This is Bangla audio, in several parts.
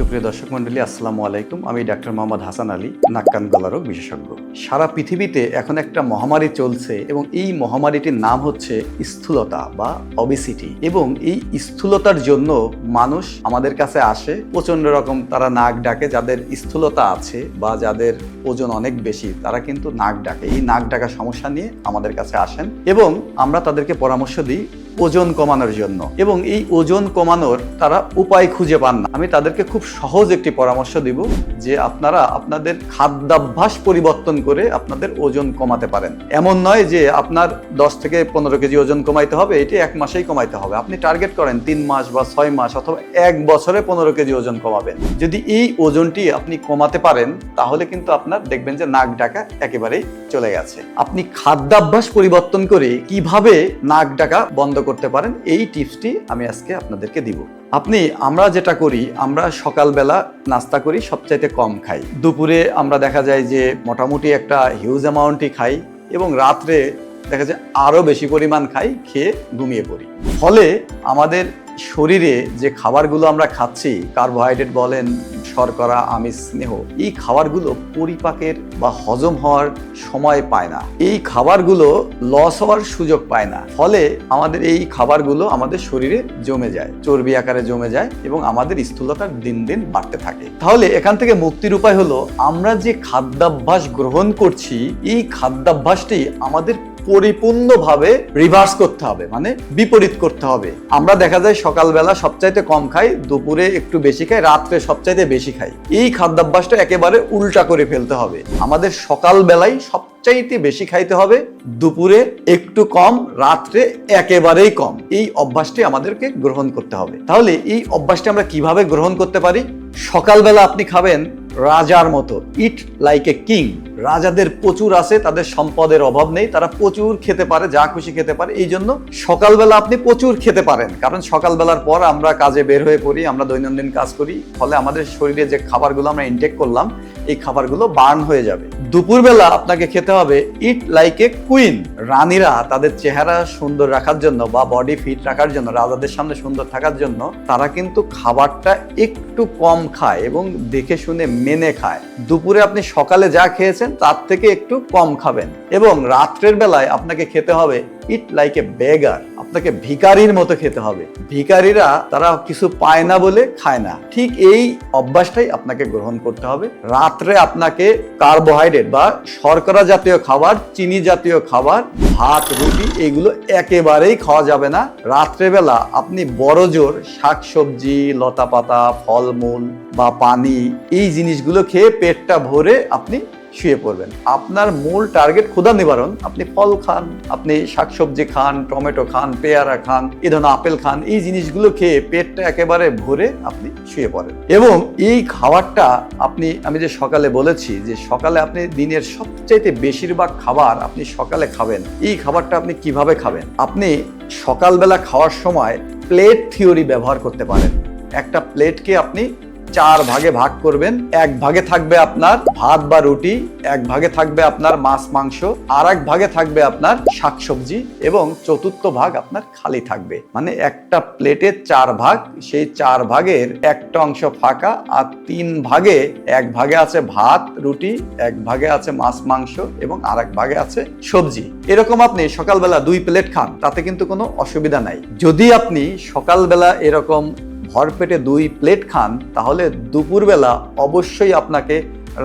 সুপ্রিয় দর্শক মন্ডলী আসসালামু আলাইকুম। আমি ডাক্তার মোহাম্মদ হাসান আলী, নাক্কান গলারোগ বিশেষজ্ঞ। সারা পৃথিবীতে এখন একটা মহামারী চলছে এবং এই মহামারীটির নাম হচ্ছে স্থূলতা বা অবিসিটি এবং এই স্থূলতার জন্য মানুষ আমাদের কাছে আসে প্রচণ্ড রকম তারা নাক ডাকে, যাদের স্থূলতা আছে বা যাদের ওজন অনেক বেশি, তারা কিন্তু নাক ডাকে। এই নাক ডাকা সমস্যা নিয়ে আমাদের কাছে আসেন এবং আমরা তাদেরকে পরামর্শ দিই ওজন কমানোর জন্য। এবং এই ওজন কমানোর তারা উপায় খুঁজে পান না। আমি তাদেরকে খুব সহজ একটি পরামর্শ দিব যে আপনারা আপনাদের খাদ্যাভ্যাস পরিবর্তন করে আপনাদের ওজন কমাতে পারেন। এমন নয় যে আপনার দশ থেকে পনেরো কেজি ওজন কমাইতে হবে, এটি এক মাসেই কমাইতে হবে। আপনি টার্গেট করেন তিন মাস বা ছয় মাস অথবা এক বছরে পনেরো কেজি ওজন কমাবেন। যদি এই ওজনটি আপনি কমাতে পারেন, তাহলে কিন্তু আপনার দেখবেন যে নাক ডাকা একেবারেই চলে গেছে। আপনি খাদ্যাভ্যাস পরিবর্তন করে কীভাবে নাক ডাকা বন্ধ করতে পারেন, এই টিপসটি আমি আজকে আপনাদেরকে দিব। আপনি, আমরা যেটা করি, আমরা সকালবেলা নাস্তা করি, সবচাইতে কম খাই। দুপুরে আমরা দেখা যায় যে, মোটামুটি একটা হিউজ অ্যামাউন্টই খাই এবং রাত্রে দেখা যায় আরও বেশি পরিমাণ খাই, খেয়ে ঘুমিয়ে পড়ি। ফলে আমাদের শরীরে যে খাবারগুলো আমরা খাচ্ছি কার্বোহাইড্রেট বলেন শর্করা, আমিষ, স্নেহ, এই খাবারগুলো পরিপাকের বা হজম হওয়ার সময় পায় না। এই খাবারগুলো লস হওয়ার সুযোগ পায় না। ফলে আমাদের এই খাবারগুলো আমাদের শরীরে জমে যায়, চর্বি আকারে জমে যায় এবং আমাদের স্থূলতার দিন দিন বাড়তে থাকে। তাহলে এখান থেকে মুক্তির উপায় হলো, আমরা যে খাদ্যাভ্যাস গ্রহণ করছি, এই খাদ্যাভ্যাসটি আমাদের পরিপূর্ণভাবে রিভার্স করতে হবে মানে বিপরীত করতে হবে। আমরা দেখা যায় সকালবেলা সবচাইতে কম খাই, দুপুরে একটু বেশি খাই, রাত্রে সবচাইতে বেশি খাই। এই খাদ্যাভ্যাসটা একেবারে উল্টা করে ফেলতে হবে। আমাদের সকালবেলায় সবচাইতে বেশি খাইতে হবে, দুপুরে একটু কম, রাত্রে একেবারেই কম। এই অভ্যাসটি আমাদেরকে গ্রহণ করতে হবে। তাহলে এই অভ্যাসটি আমরা কীভাবে গ্রহণ করতে পারি? সকালবেলা আপনি খাবেন রাজার মতো। ইট লাইক এ কিং রাজাদের প্রচুর আছে, তাদের সম্পদের অভাব নেই, তারা প্রচুর খেতে পারে, যা খুশি খেতে পারে। এই জন্য সকালবেলা আপনি প্রচুর খেতে পারেন। কারণ সকালবেলার পর আমরা কাজে বের হয়ে পড়ি, আমরা দৈনন্দিন কাজ করি। ফলে আমাদের শরীরে যে খাবারগুলো আমরা ইনটেক করলাম, এই খাবারগুলো বার্ন হয়ে যাবে। দুপুরবেলা আপনাকে খেতে হবে ইট লাইক এ কুইন রানীরা তাদের চেহারা সুন্দর রাখার জন্য বা বডি ফিট রাখার জন্য, রাজাদের সামনে সুন্দর থাকার জন্য, তারা কিন্তু খাবারটা একটু কম খায় এবং দেখে শুনে মেনে খায়। দুপুরে আপনি সকালে যা খেয়েছেন তার থেকে একটু কম খাবেন এবং রাত্রের বেলায় আপনাকে খেতে হবে ইট লাইক এ বেগার আপনাকে ভিকারির মতো খেতে হবে। ভিকারিরা, তারা কিছু পায় না বলে খায় না। ঠিক এই অভ্যাসটাই আপনাকে গ্রহণ করতে হবে। রাত্রে আপনাকে কার্বোহাইড্রেট বা শর্করা জাতীয় খাবার, চিনি জাতীয় খাবার, ভাত, রুটি, এগুলো একেবারেই খাওয়া যাবে না। রাত্রেবেলা আপনি বড় জোর শাকসবজি লতা পাতা ফলমূল বা পানি, এই জিনিসগুলো খেয়ে পেটটা ভরে আপনি শুয়ে পড়বেন। আপনার মূল টার্গেট ক্ষুধা নিবারণ, আপনি ফল খান, আপনি শাকসবজি খান, টমেটো খান, পেয়ারা খান এ ধরনের আপেল খান, এই জিনিসগুলো খেয়ে পেটটা একেবারে ভরে আপনি শুয়ে পড়েন। এবং এই খাবারটা আপনি, আমি যে সকালে বলেছি যে সকালে আপনি দিনের সবচাইতে বেশিরভাগ খাবার আপনি সকালে খাবেন। এই খাবারটা আপনি কীভাবে খাবেন? আপনি সকালবেলা খাওয়ার সময় প্লেট থিওরি ব্যবহার করতে পারেন। একটা প্লেটকে আপনি চার ভাগে ভাগ করবেন। এক ভাগে থাকবে আপনার ভাত বা রুটি, এক ভাগে থাকবে আপনার মাছ, মাংস, আর এক ভাগে থাকবে আপনার শাকসবজি এবং চতুর্থ ভাগ আপনার খালি থাকবে। মানে একটা প্লেটের চার ভাগ, সেই চার ভাগের একটা অংশ ফাঁকা আর তিন ভাগে এক ভাগে আছে ভাত, রুটি, এক ভাগে আছে মাছ, মাংস এবং আর এক ভাগে আছে সবজি। এরকম আপনি সকালবেলা দুই প্লেট খান, তাতে কিন্তু কোনো অসুবিধা নাই। যদি আপনি সকালবেলা এরকম ভরপেটে দুই প্লেট খান, তাহলে দুপুরবেলা অবশ্যই আপনাকে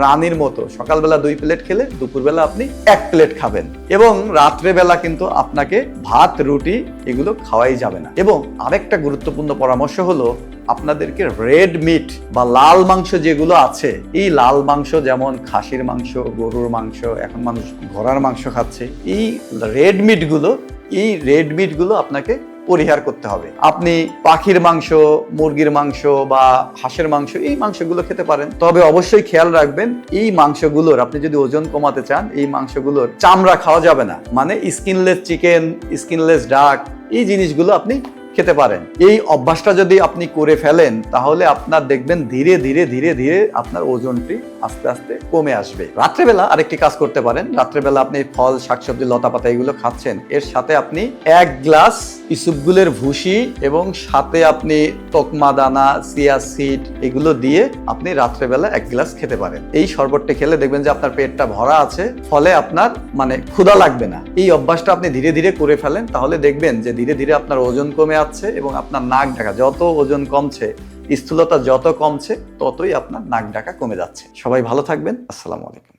রানীর মতো, সকালবেলা দুই প্লেট খেলে দুপুরবেলা আপনি এক প্লেট খাবেন। এবং রাত্রেবেলা কিন্তু আপনাকে ভাত, রুটি এগুলো খাওয়াই যাবে না। এবং আরেকটা গুরুত্বপূর্ণ পরামর্শ হলো, আপনাদেরকে রেড মিট বা লাল মাংস যেগুলো আছে, এই লাল মাংস যেমন খাসির মাংস, গরুর মাংস, এখন মানুষ ঘোড়ার মাংস খাচ্ছে, এই রেড মিটগুলো, এই রেড মিটগুলো আপনাকে পরিহার করতে হবে। আপনি পাখির মাংস, মুরগির মাংস বা হাঁসের মাংস, এই মাংসগুলো খেতে পারেন। তবে অবশ্যই খেয়াল রাখবেন, এই মাংসগুলোর আপনি যদি ওজন কমাতে চান, এই মাংসগুলোর চামড়া খাওয়া যাবে না। মানে স্কিনলেস চিকেন স্কিনলেস ডাক এই জিনিসগুলো আপনি খেতে পারেন। এই অভ্যাসটা যদি আপনি করে ফেলেন, তাহলে আপনার দেখবেন ধীরে ধীরে ধীরে ধীরে আপনার ওজনটি আস্তে আস্তে কমে আসবে। রাত্রেবেলা আরেকটি কাজ করতে পারেন। রাত্রেবেলা আপনি ফল, শাকসবজি লতা পাতা এগুলো খাচ্ছেন। এর সাথে আপনি এক গ্লাস ইসুপগুলের ভুসি এবং সাথে আপনি তকমা দানা সিয়া সিড এগুলো দিয়ে আপনি রাত্রেবেলা এক গ্লাস খেতে পারেন। এই শরবতটা খেলে দেখবেন যে আপনার পেটটা ভরা আছে, ফলে আপনার মানে ক্ষুধা লাগবে না। এই অভ্যাসটা আপনি ধীরে ধীরে করে ফেলেন, তাহলে দেখবেন যে ধীরে ধীরে আপনার ওজন কমে যাচ্ছে এবং আপনার নাক ঢাকা, যত ওজন কমছে স্থূলতা যত কমছে ততই আপনার নাক ডাকা কমে যাচ্ছে। সবাই ভালো থাকবেন। আসসালামু আলাইকুম।